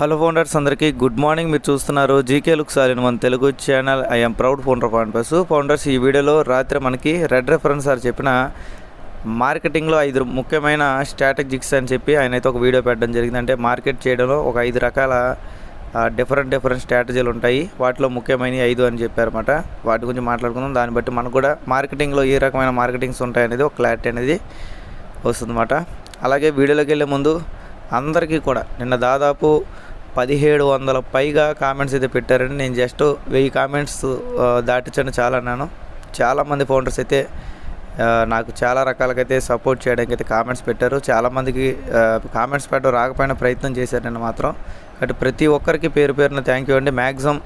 Hello founders అందరికీ good morning. మీరు చూస్తున్నారు జీకే లుక్స్ ఆలిన్ మన Telugu channel. I'm proud founder point founders ఈ వీడియోలో రాత్రి మనకి రెడ్ రెఫరెన్స్ సార్ చెప్పిన మార్కెటింగ్లో ఐదు ముఖ్యమైన స్ట్రాటజిక్స్ అని చెప్పి ఆయన అయితే ఒక వీడియో పెట్టడం జరిగింది. అంటే మార్కెట్ చేయడంలో ఒక ఐదు రకాల డిఫరెంట్ డిఫరెంట్ స్ట్రాటజీలు ఉంటాయి. వాటిలో ముఖ్యమైనవి ఐదు అని చెప్పారన్నమాట. వాటి గురించి మాట్లాడుకుందాం. దాన్ని బట్టి మనకు కూడా మార్కెటింగ్లో ఏ రకమైన మార్కెటింగ్స్ ఉంటాయి అనేది ఒక క్లారిటీ అనేది వస్తుందన్నమాట. అలాగే వీడియోలోకి వెళ్ళే ముందు అందరికీ కూడా నిన్న దాదాపు పదిహేడు వందల పైగా కామెంట్స్ అయితే పెట్టారని నేను జస్ట్ వెయ్యి కామెంట్స్ దాటించండి చాలా అన్నాను. చాలామంది ఫౌండర్స్ అయితే నాకు చాలా రకాలుగా అయితే సపోర్ట్ చేయడానికి అయితే కామెంట్స్ పెట్టారు. చాలామందికి కామెంట్స్ పెట్టడం రాకపోయినా ప్రయత్నం చేశారు నేను మాత్రం. కాబట్టి ప్రతి ఒక్కరికి పేరు పేరున థ్యాంక్ యూ అండి. మ్యాక్సిమం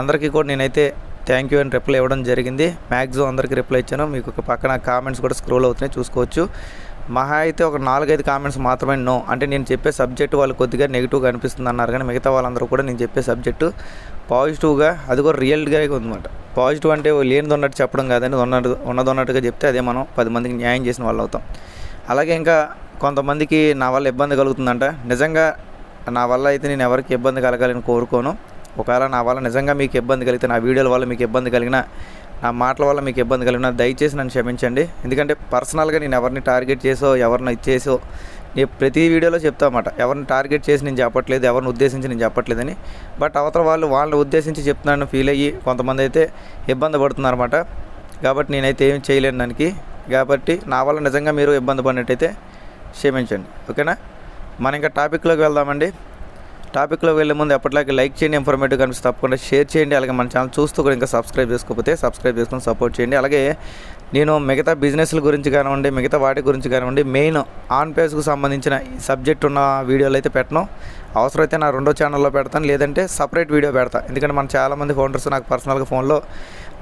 అందరికీ కూడా నేనైతే థ్యాంక్ యూ అని రిప్లై ఇవ్వడం జరిగింది. మ్యాక్సిమం అందరికీ రిప్లై ఇచ్చాను. మీకు ఒక పక్కన కామెంట్స్ కూడా స్క్రోల్ అవుతున్నాయి చూసుకోవచ్చు. మహా అయితే ఒక నాలుగైదు కామెంట్స్ మాత్రమే నో అంటే నేను చెప్పే సబ్జెక్ట్ వాళ్ళు కొద్దిగా నెగిటివ్గా అనిపిస్తుంది అన్నారు కానీ మిగతా వాళ్ళందరూ కూడా నేను చెప్పే సబ్జెక్టు పాజిటివ్గా అది కూడా రియల్గా ఉందన్నమాట. పాజిటివ్ అంటే లేనిది ఉన్నట్టు చెప్పడం కాదని ఉన్నది ఉన్నది ఉన్నట్టుగా చెప్తే అదే మనం పది మందికి న్యాయం చేసిన వాళ్ళు అవుతాం. అలాగే ఇంకా కొంతమందికి నా వల్ల ఇబ్బంది కలుగుతుందంట. నిజంగా నా వల్ల అయితే నేను ఎవరికి ఇబ్బంది కలగాలని కోరుకోను. ఒకవేళ నా వల్ల నిజంగా మీకు ఇబ్బంది కలిగితే నా వీడియోల వల్ల మీకు ఇబ్బంది కలిగినా నా మాటల వల్ల మీకు ఇబ్బంది కలిగిన దయచేసి నన్ను క్షమించండి. ఎందుకంటే పర్సనల్గా నేను ఎవరిని టార్గెట్ చేసో ఎవరిని ఇచ్చేసో నేను ప్రతి వీడియోలో చెప్తామాట ఎవరిని టార్గెట్ చేసి నేను చెప్పట్లేదు ఎవరిని ఉద్దేశించి నేను చెప్పట్లేదని. బట్ అవతల వాళ్ళు వాళ్ళని ఉద్దేశించి చెప్తున్నాను ఫీల్ అయ్యి కొంతమంది అయితే ఇబ్బంది పడుతున్నారన్నమాట కాబట్టి నేనైతే ఏం చేయలేను దానికి. కాబట్టి నా వల్ల నిజంగా మీరు ఇబ్బంది పడినట్టయితే క్షమించండి. ఓకేనా? మనం ఇంకా టాపిక్లోకి వెళ్దామండి. టాపిక్లో వెళ్ళే ముందు ఎప్పటిలాగే లైక్ చేయండి ఇన్ఫర్మేటివ్ కనిపిస్తే తప్పకుండా షేర్ చేయండి. అలాగే మన ఛానల్ చూస్తూ కూడా ఇంకా సబ్స్క్రైబ్ చేసుకోకపోతే సబ్స్క్రైబ్ చేసుకొని సపోర్ట్ చేయండి. అలాగే నేను మిగతా బిజినెస్ల గురించి కానివ్వండి మిగతా వాటి గురించి కానివ్వండి మెయిన్ ఆన్ పేజ్కు సంబంధించిన సబ్జెక్ట్ ఉన్న వీడియోలు అయితే పెట్టను. అవసరమైతే నా రెండో ఛానల్లో పెడతాను లేదంటే సపరేట్ వీడియో పెడతా. ఎందుకంటే మన చాలామంది ఫౌండర్స్ నాకు పర్సనల్గా ఫోన్లో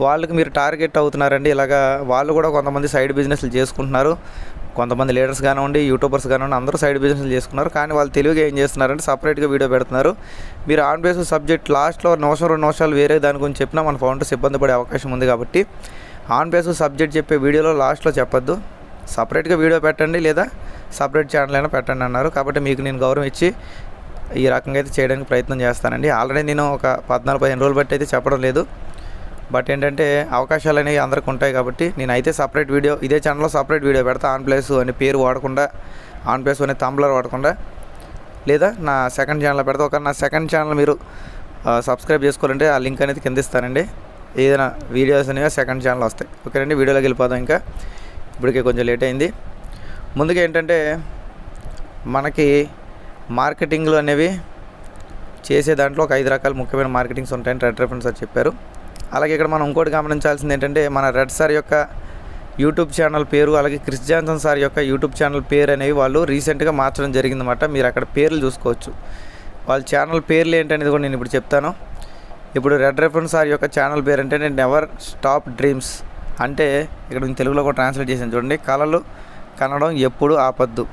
వాళ్ళకి మీరు టార్గెట్ అవుతున్నారండి. ఇలాగా వాళ్ళు కూడా కొంతమంది సైడ్ బిజినెస్లు చేసుకుంటున్నారు. కొంతమంది లీడర్స్ కానివ్వండి యూట్యూబర్స్ కానివ్వండి అందరూ సైడ్ బిజినెస్లు చేసుకున్నారు. కానీ వాళ్ళు తెలివిగా ఏం చేస్తున్నారంటే సపరేట్గా వీడియో పెడుతున్నారు. మీరు ఆన్ బేస్ సబ్జెక్ట్ లాస్ట్లో నిమిషం రెండు నిమిషాలు వేరే దాని గురించి చెప్పినా మన ఫౌండర్స్ ఇబ్బంది పడే అవకాశం ఉంది కాబట్టి ఆన్ బేస్ సబ్జెక్ట్ చెప్పే వీడియోలో లాస్ట్లో చెప్పొద్దు. సపరేట్గా వీడియో పెట్టండి లేదా సపరేట్ ఛానల్ అయినా పెట్టండి అన్నారు. కాబట్టి మీకు నేను గౌరవం ఇచ్చి ఈ రకంగా అయితే చేయడానికి ప్రయత్నం చేస్తానండి. ఆల్రెడీ నేను ఒక పద్నాలుగు పదిహేను రోజులు బట్టి అయితే చెప్పడం లేదు. బట్ ఏంటంటే అవకాశాలు అనేవి అందరికి ఉంటాయి కాబట్టి నేను అయితే సపరేట్ వీడియో ఇదే ఛానల్లో సపరేట్ వీడియో పెడతా. ఆన్ ప్లేస్ అనే పేరు వాడకుండా ఆన్ ప్లేస్ అనే తంబ్లర్ వాడకుండా. లేదా నా సెకండ్ ఛానల్ పెడతా. ఒక నా సెకండ్ ఛానల్ మీరు సబ్స్క్రైబ్ చేసుకోవాలంటే ఆ లింక్ అనేది కింద ఇస్తానండి. ఏదైనా వీడియోస్ అనేవి సెకండ్ ఛానల్ వస్తాయి. ఓకేనండి వీడియోలోకి వెళ్ళిపోదాం ఇంకా. ఇప్పటికే కొంచెం లేట్ అయింది. ముందుగా ఏంటంటే మనకి మార్కెటింగ్లు అనేవి చేసే దాంట్లో ఒక ఐదు రకాల ముఖ్యమైన మార్కెటింగ్స్ ఉంటాయని రెడ్ రెఫరెన్స్ అని చెప్పారు. అలాగే ఇక్కడ మనం ఇంకోటి గమనించాల్సింది ఏంటంటే మన రెడ్ సార్ యొక్క యూట్యూబ్ ఛానల్ పేరు అలాగే క్రిస్ జాన్సన్ సార్ యొక్క యూట్యూబ్ ఛానల్ పేరు అనేవి వాళ్ళు రీసెంట్గా మార్చడం జరిగిందన్నమాట. మీరు అక్కడ పేర్లు చూసుకోవచ్చు. వాళ్ళ ఛానల్ పేర్లు ఏంటనేది కూడా నేను ఇప్పుడు చెప్తాను. ఇప్పుడు రెడ్ రెఫరెన్స్ సార్ యొక్క ఛానల్ పేరు అంటే నేను నెవర్ స్టాప్ డ్రీమ్స్ అంటే ఇక్కడ నేను తెలుగులో కూడా ట్రాన్స్లేట్ చేశాను. చూడండి కళలు కనడం ఎప్పుడు ఆపద్దు.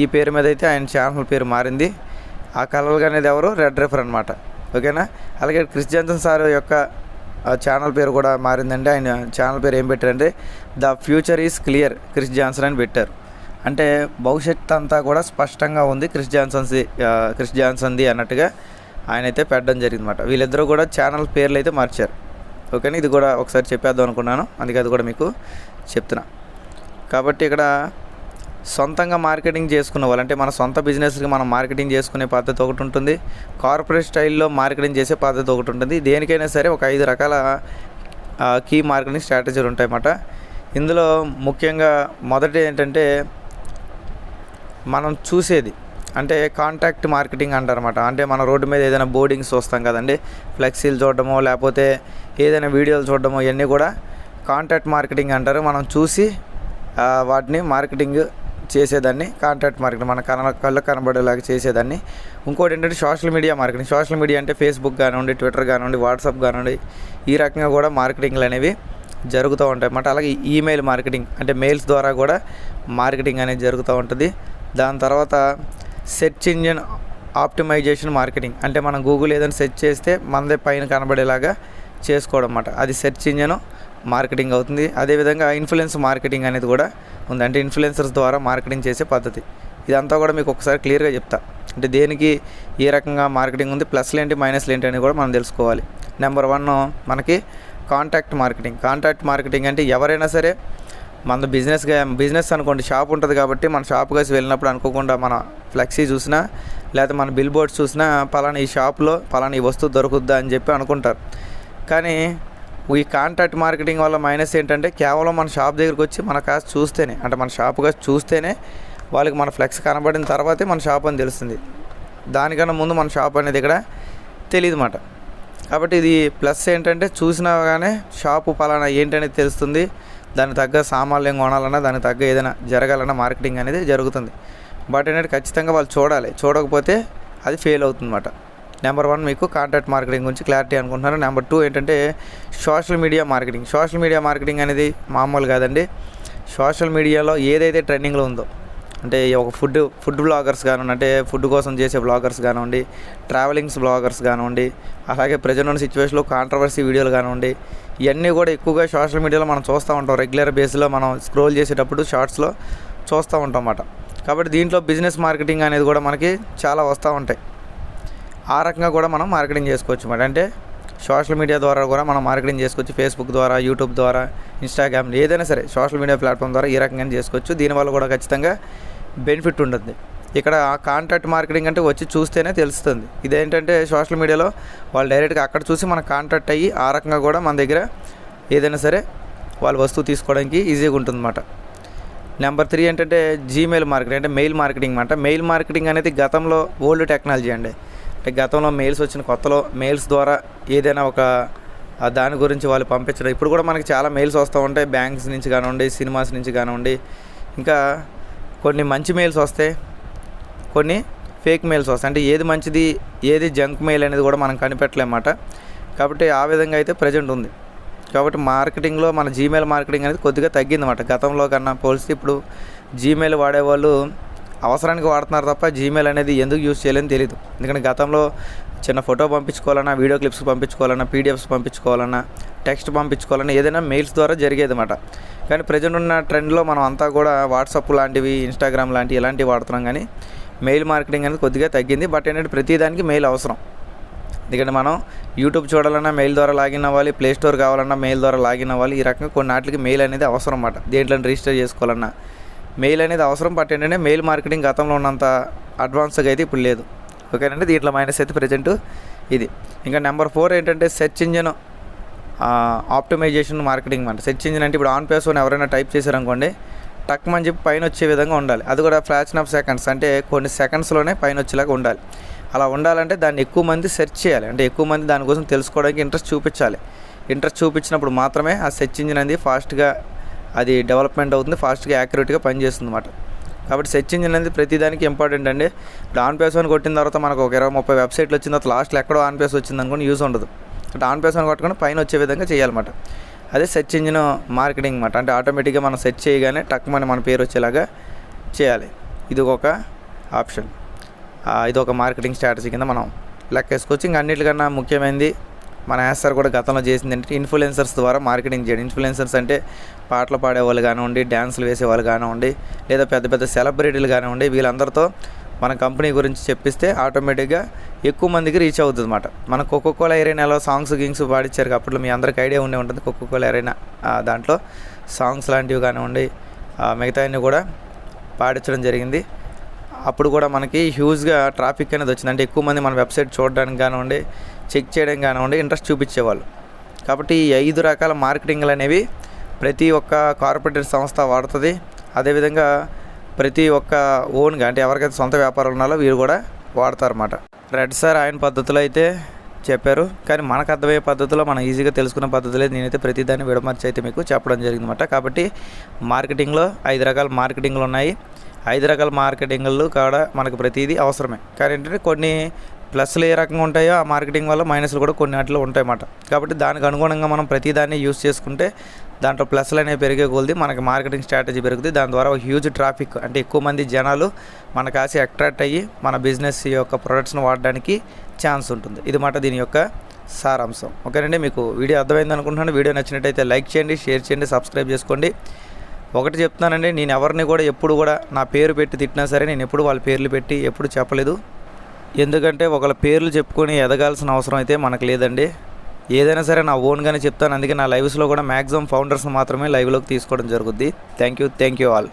ఈ పేరు మీద అయితే ఆయన ఛానల్ పేరు మారింది. ఆ కళలు అనేది ఎవరు? రెడ్ రెఫర్ అనమాట ఓకేనా? అలాగే క్రిస్ జాన్సన్ సార్ యొక్క ఛానల్ పేరు కూడా మారిందండి. ఆయన ఛానల్ పేరు ఏం పెట్టారంటే the future is clear Chris Johnson అని పెట్టారు. అంటే భవిష్యత్ అంతా కూడా స్పష్టంగా ఉంది క్రిస్ జాన్సన్ది క్రిస్ జాన్సన్ది అన్నట్టుగా ఆయన అయితే పెట్టడం జరిగిందన్నమాట. వీళ్ళిద్దరూ కూడా ఛానల్ పేర్లు అయితే మార్చారు. ఓకేనా ఇది కూడా ఒకసారి చెప్పేద్దాం అనుకున్నాను. అందుకే అది కూడా మీకు చెప్తున్నా. కాబట్టి ఇక్కడ సొంతంగా మార్కెటింగ్ చేసుకునే వాళ్ళు అంటే మన సొంత బిజినెస్కి మనం మార్కెటింగ్ చేసుకునే పద్ధతి ఒకటి ఉంటుంది. కార్పొరేట్ స్టైల్లో మార్కెటింగ్ చేసే పద్ధతి ఒకటి ఉంటుంది. దేనికైనా సరే ఒక ఐదు రకాల కీ మార్కెటింగ్ స్ట్రాటజీలు ఉంటాయన్నమాట. ఇందులో ముఖ్యంగా మొదటి ఏంటంటే మనం చూసేది అంటే కాంటాక్ట్ మార్కెటింగ్ అంటారన్నమాట. అంటే మన రోడ్డు మీద ఏదైనా బోర్డింగ్స్ చూస్తాం కదండి ఫ్లెక్సీలు చూడడమో లేకపోతే ఏదైనా వీడియోలు చూడడమో ఇవన్నీ కూడా కాంటాక్ట్ మార్కెటింగ్ అంటారు. మనం చూసి వాటిని మార్కెటింగ్ చేసేదాన్ని కాంటాక్ట్ మార్కెటింగ్ మన కన కళ్ళకు కనబడేలాగా చేసేదాన్ని. ఇంకోటి ఏంటంటే social media marketing social media అంటే ఫేస్బుక్ కానివ్వండి ట్విట్టర్ కానివ్వండి వాట్సాప్ కానివ్వండి ఈ రకంగా కూడా మార్కెటింగ్లు అనేవి జరుగుతూ ఉంటాయి అన్నమాట. అలాగే ఈమెయిల్ మార్కెటింగ్ అంటే మెయిల్స్ ద్వారా కూడా మార్కెటింగ్ అనేది జరుగుతూ ఉంటుంది. దాని తర్వాత సెర్చ్ ఇంజిన్ ఆప్టిమైజేషన్ మార్కెటింగ్ అంటే మనం గూగుల్ ఏదైనా సెర్చ్ చేస్తే మనదే పైన కనబడేలాగా చేసుకోవడం అన్నమాట. అది సెర్చ్ ఇంజిన్ మార్కెటింగ్ అవుతుంది. అదేవిధంగా ఇన్ఫ్లుయెన్స్ మార్కెటింగ్ అనేది కూడా ఉంది. అంటే ఇన్ఫ్లుయెన్సర్స్ ద్వారా మార్కెటింగ్ చేసే పద్ధతి. ఇదంతా కూడా మీకు ఒకసారి క్లియర్గా చెప్తా. అంటే దేనికి ఏ రకంగా మార్కెటింగ్ ఉంది ప్లస్లు ఏంటి మైనస్లు ఏంటి అని కూడా మనం తెలుసుకోవాలి. నెంబర్ వన్ మనకి కాంటాక్ట్ మార్కెటింగ్. కాంటాక్ట్ మార్కెటింగ్ అంటే ఎవరైనా సరే మన బిజినెస్గా బిజినెస్ అనుకోండి షాప్ ఉంటుంది కాబట్టి మన షాప్ కలిసి వెళ్ళినప్పుడు అనుకోకుండా మన ఫ్లెక్సీ చూసినా లేకపోతే మన బిల్ బోర్డ్స్ చూసినా పలానా ఈ షాప్లో పలానా ఈ వస్తువు దొరుకుద్దా అని చెప్పి అనుకుంటారు. కానీ ఈ కాంటాక్ట్ మార్కెటింగ్ వల్ల మైనస్ ఏంటంటే కేవలం మన షాప్ దగ్గరికి వచ్చి మన కాస్ట్ చూస్తేనే అంటే మన షాప్ కాస్ట్ చూస్తేనే వాళ్ళకి మన ఫ్లెక్స్ కనబడిన తర్వాతే మన షాప్ అని తెలుస్తుంది. దానికన్నా ముందు మన షాప్ అనేది ఇక్కడ తెలియదు మాట. కాబట్టి ఇది ప్లస్ ఏంటంటే చూసినా కానీ షాపు పలానా ఏంటనేది తెలుస్తుంది. దానికి తగ్గ సామాన్లు ఏం కొనాలన్నా దానికి తగ్గ ఏదైనా జరగాలన్నా మార్కెటింగ్ అనేది జరుగుతుంది. బట్ ఏంటంటే ఖచ్చితంగా వాళ్ళు చూడాలి. చూడకపోతే అది ఫెయిల్ అవుతుందన్నమాట నెంబర్ వన్ మీకు కాంటాక్ట్ మార్కెటింగ్ గురించి క్లారిటీ అనుకుంటున్నారు నెంబర్ టూ ఏంటంటే social media marketing. Social media marketing అనేది మామూలు కాదండి. సోషల్ మీడియాలో ఏదైతే ట్రెండింగ్లో ఉందో అంటే ఒక ఫుడ్ ఫుడ్ బ్లాగర్స్ కానివ్వండి అంటే ఫుడ్ కోసం చేసే బ్లాగర్స్ కానివ్వండి ట్రావెలింగ్స్ బ్లాగర్స్ కానివ్వండి అలాగే ప్రజెంట్ ఉన్న సిచ్యువేషన్లో కాంట్రవర్సీ వీడియోలు కానివ్వండి ఇవన్నీ కూడా ఎక్కువగా సోషల్ మీడియాలో మనం చూస్తూ ఉంటాం. రెగ్యులర్ బేస్లో మనం స్క్రోల్ చేసేటప్పుడు షార్ట్స్లో చూస్తూ ఉంటాం అన్నమాట. కాబట్టి దీంట్లో బిజినెస్ మార్కెటింగ్ అనేది కూడా మనకి చాలా వస్తూ ఉంటాయి. ఆ రకంగా కూడా మనం మార్కెటింగ్ చేసుకోవచ్చు అన్నమాట అంటే సోషల్ మీడియా ద్వారా కూడా మనం మార్కెటింగ్ చేసుకోవచ్చు. ఫేస్బుక్ ద్వారా యూట్యూబ్ ద్వారా ఇన్స్టాగ్రామ్ ఏదైనా సరే సోషల్ మీడియా ప్లాట్ఫామ్ ద్వారా ఈ రకంగా చేసుకోవచ్చు. దీనివల్ల కూడా ఖచ్చితంగా బెనిఫిట్ ఉంటుంది. ఇక్కడ కాంటాక్ట్ మార్కెటింగ్ అంటే వచ్చి చూస్తేనే తెలుస్తుంది. ఇదేంటంటే సోషల్ మీడియాలో వాళ్ళు డైరెక్ట్గా అక్కడ చూసి మన కాంటాక్ట్ అయ్యి ఆ రకంగా కూడా మన దగ్గర ఏదైనా సరే వాళ్ళ వస్తువు తీసుకోవడానికి ఈజీగా ఉంటుందన్నమాట నెంబర్ త్రీ ఏంటంటే జీమెయిల్ మార్కెటింగ్ అంటే మెయిల్ మార్కెటింగ్ అనమాట మెయిల్ మార్కెటింగ్ అనేది గతంలో ఓల్డ్ టెక్నాలజీ అండి. అంటే గతంలో మెయిల్స్ వచ్చిన కొత్తలో మెయిల్స్ ద్వారా ఏదైనా ఒక దాని గురించి వాళ్ళు పంపించడం. ఇప్పుడు కూడా మనకి చాలా మెయిల్స్ వస్తూ ఉంటాయి. బ్యాంక్స్ నుంచి కానివ్వండి సినిమాస్ నుంచి కానివ్వండి. ఇంకా కొన్ని మంచి మెయిల్స్ వస్తాయి కొన్ని ఫేక్ మెయిల్స్ వస్తాయి. అంటే ఏది మంచిది ఏది జంక్ మెయిల్ అనేది కూడా మనం కనిపెట్టలేమాట కాబట్టి ఆ విధంగా అయితే ప్రజెంట్ ఉంది. కాబట్టి మార్కెటింగ్లో మన జీమెయిల్ మార్కెటింగ్ అనేది కొద్దిగా తగ్గిందన్నమాట. గతంలో కన్నా పోలిస్తే ఇప్పుడు జీమెయిల్ వాడేవాళ్ళు అవసరానికి వాడుతున్నారు తప్ప జీమెయిల్ అనేది ఎందుకు యూజ్ చేయలేని తెలియదు ఎందుకంటే గతంలో చిన్న ఫోటో పంపించుకోవాలన్నా వీడియో క్లిప్స్ పంపించుకోవాలన్నా పీడిఎఫ్స్ పంపించుకోవాలన్నా టెక్స్ట్ పంపించుకోవాలన్నా ఏదైనా మెయిల్స్ ద్వారా జరిగేది అనమాట కానీ ప్రజెంట్ ఉన్న ట్రెండ్లో మనం అంతా కూడా వాట్సాప్ లాంటివి ఇన్స్టాగ్రామ్ లాంటివి ఇలాంటివి వాడుతున్నాం కానీ మెయిల్ మార్కెటింగ్ అనేది కొద్దిగా తగ్గింది. బట్ ఏంటంటే ప్రతిదానికి మెయిల్ అవసరం. ఎందుకంటే మనం యూట్యూబ్ చూడాలన్నా మెయిల్ ద్వారా లాగిన్ అవ్వాలి ప్లే స్టోర్ కావాలన్నా మెయిల్ ద్వారా లాగిన్ అవ్వాలి. ఈ రకంగా కొన్ని నాటికి మెయిల్ అనేది అవసరం అన్నమాట. దేంట్లో రిజిస్టర్ చేసుకోవాలన్నా. మెయిల్ అనేది అవసరం బట్ ఏంటంటే మెయిల్ మార్కెటింగ్ గతంలో ఉన్నంత అడ్వాన్స్గా అయితే ఇప్పుడు లేదు. ఓకేనండి? దీంట్లో మైనస్ అయితే ప్రజెంట్ ఇది. ఇంకా నెంబర్ ఫోర్ ఏంటంటే సెర్చ్ ఇంజిన్ ఆప్టిమైజేషన్ మార్కెటింగ్ అంటే. సెర్చ్ ఇంజిన్ అంటే ఇప్పుడు ఆన్ పేస్ ఎవరైనా టైప్ చేశారనుకోండి టక్ అని చెప్పి పైన వచ్చే విధంగా ఉండాలి. అది కూడా ఫ్రాక్షన్ ఆఫ్ సెకండ్స్. అంటే కొన్ని సెకండ్స్లోనే పైన వచ్చేలాగా ఉండాలి. అలా ఉండాలంటే దాన్ని ఎక్కువ మంది సెర్చ్ చేయాలి. అంటే ఎక్కువ మంది దానికోసం తెలుసుకోవడానికి ఇంట్రెస్ట్ చూపించాలి. ఇంట్రెస్ట్ చూపించినప్పుడు మాత్రమే ఆ సెర్చ్ ఇంజిన్ అనేది ఫాస్ట్గా అది డెవలప్మెంట్ అవుతుంది ఫాస్ట్గా యాక్యురేట్గా పనిచేస్తుంది అన్నమాట. కాబట్టి సెర్చ్ ఇంజిన్ అనేది ప్రతిదానికి ఇంపార్టెంట్ అండి. ఇప్పుడు ఆన్ పేస్ అని కొట్టిన తర్వాత మనకు ఒక ఇరవై ముప్పై వెబ్సైట్లు వచ్చిన తర్వాత లాస్ట్లో ఎక్కడో ఆన్ పేస్ వచ్చింది అనుకోని యూస్ ఉండదు. అంటే ఆన్ పేస్ అని కొట్టుకుని పైన వచ్చే విధంగా చేయాలన్నమాట. అదే సెర్చ్ ఇంజిన్ మార్కెటింగ్ అనమాట అంటే ఆటోమేటిక్గా మనం సెర్చ్ చేయగానే టక్మని మన పేరు వచ్చేలాగా చేయాలి. ఇది ఒక ఆప్షన్ ఇది ఒక మార్కెటింగ్ స్ట్రాటజీ కింద మనం లెక్క వేసుకోవచ్చు ఇంకా అన్నిటికన్నా ముఖ్యమైనది మన యాసర్ కూడా గతంలో చేసింది ఏంటంటే ఇన్ఫ్లుయెన్సర్స్ ద్వారా మార్కెటింగ్ చేయడం. ఇన్ఫ్లుయెన్సర్స్ అంటే పాటలు పాడేవాళ్ళు కానివ్వండి డ్యాన్సులు వేసేవాళ్ళు కానివ్వండి లేదా పెద్ద పెద్ద సెలబ్రిటీలు కానివ్వండి వీళ్ళందరితో మన కంపెనీ గురించి చెప్పిస్తే ఆటోమేటిక్గా ఎక్కువ మందికి రీచ్ అవుతుంది అనమాట మన కోకోకోలా ఏరైనాలో సాంగ్స్ గింగ్స్ పాడిచ్చారు అప్పట్లో మీ అందరికి ఐడియా ఉండే ఉంటుంది. కోకోకోలా ఏరైనా దాంట్లో సాంగ్స్ లాంటివి కానివ్వండి మిగతా కూడా పాడించడం జరిగింది. అప్పుడు కూడా మనకి హ్యూజ్గా ట్రాఫిక్ అనేది వచ్చింది. అంటే ఎక్కువ మంది మన వెబ్సైట్ చూడడానికి కానివ్వండి చెక్ చేయడం కానివ్వండి ఇంట్రెస్ట్ చూపించేవాళ్ళు. కాబట్టి ఈ ఐదు రకాల మార్కెటింగ్లు అనేవి ప్రతి ఒక్క కార్పొరేట్ సంస్థ వాడుతుంది. అదేవిధంగా ప్రతి ఒక్క ఓన్గా అంటే ఎవరికైతే సొంత వ్యాపారాలు ఉన్నారో వీరు కూడా వాడతారన్నమాట. రెడ్ సార్ ఆయన పద్ధతిలో అయితే చెప్పారు. కానీ మనకు అర్థమయ్యే పద్ధతిలో మనం ఈజీగా తెలుసుకునే పద్ధతిలో నేనైతే ప్రతిదాన్ని విడమర్చి అయితే మీకు చెప్పడం జరిగిందన్నమాట. కాబట్టి మార్కెటింగ్లో ఐదు రకాల మార్కెటింగ్లు ఉన్నాయి. ఐదు రకాల మార్కెటింగ్లు కాడ మనకు ప్రతిదీ అవసరమే. కానీ ఏంటంటే కొన్ని ప్లస్లు ఏ రకంగా ఉంటాయో ఆ మార్కెటింగ్ వల్ల మైనస్లు కూడా కొన్ని వాటిలో ఉంటాయన్నమాట. కాబట్టి దానికి అనుగుణంగా మనం ప్రతిదాన్ని యూస్ చేసుకుంటే దాంట్లో ప్లస్లు అనేవి పెరిగే కొలది మనకి మార్కెటింగ్ స్ట్రాటజీ పెరుగుతుంది. దాని ద్వారా ఒక హ్యూజ్ ట్రాఫిక్ అంటే ఎక్కువ మంది జనాలు మన కాసి అట్రాక్ట్ అయ్యి మన బిజినెస్ యొక్క ప్రొడక్ట్స్ని వాడడానికి ఛాన్స్ ఉంటుంది. ఇది మాట దీని యొక్క సారాంశం. ఓకేనండి మీకు వీడియో అర్థమైంది అనుకుంటున్నాను. వీడియో నచ్చినట్టయితే లైక్ చేయండి షేర్ చేయండి సబ్స్క్రైబ్ చేసుకోండి. ఒకటి చెప్తున్నానండి నేను ఎవరిని కూడా ఎప్పుడు కూడా నా పేరు పెట్టి తిట్టినా సరే నేను ఎప్పుడు వాళ్ళ పేర్లు పెట్టి ఎప్పుడు చెప్పలేదు. ఎందుకంటే ఒకళ్ళ పేర్లు చెప్పుకొని ఎదగాల్సిన అవసరం అయితే మనకు లేదండి. ఏదైనా సరే నా ఓన్గానే చెప్తాను అందుకే నా లైవ్స్లో కూడా మ్యాక్సిమం ఫౌండర్స్ మాత్రమే లైవ్లోకి తీసుకోవడం జరుగుద్ది. Thank you thank you all.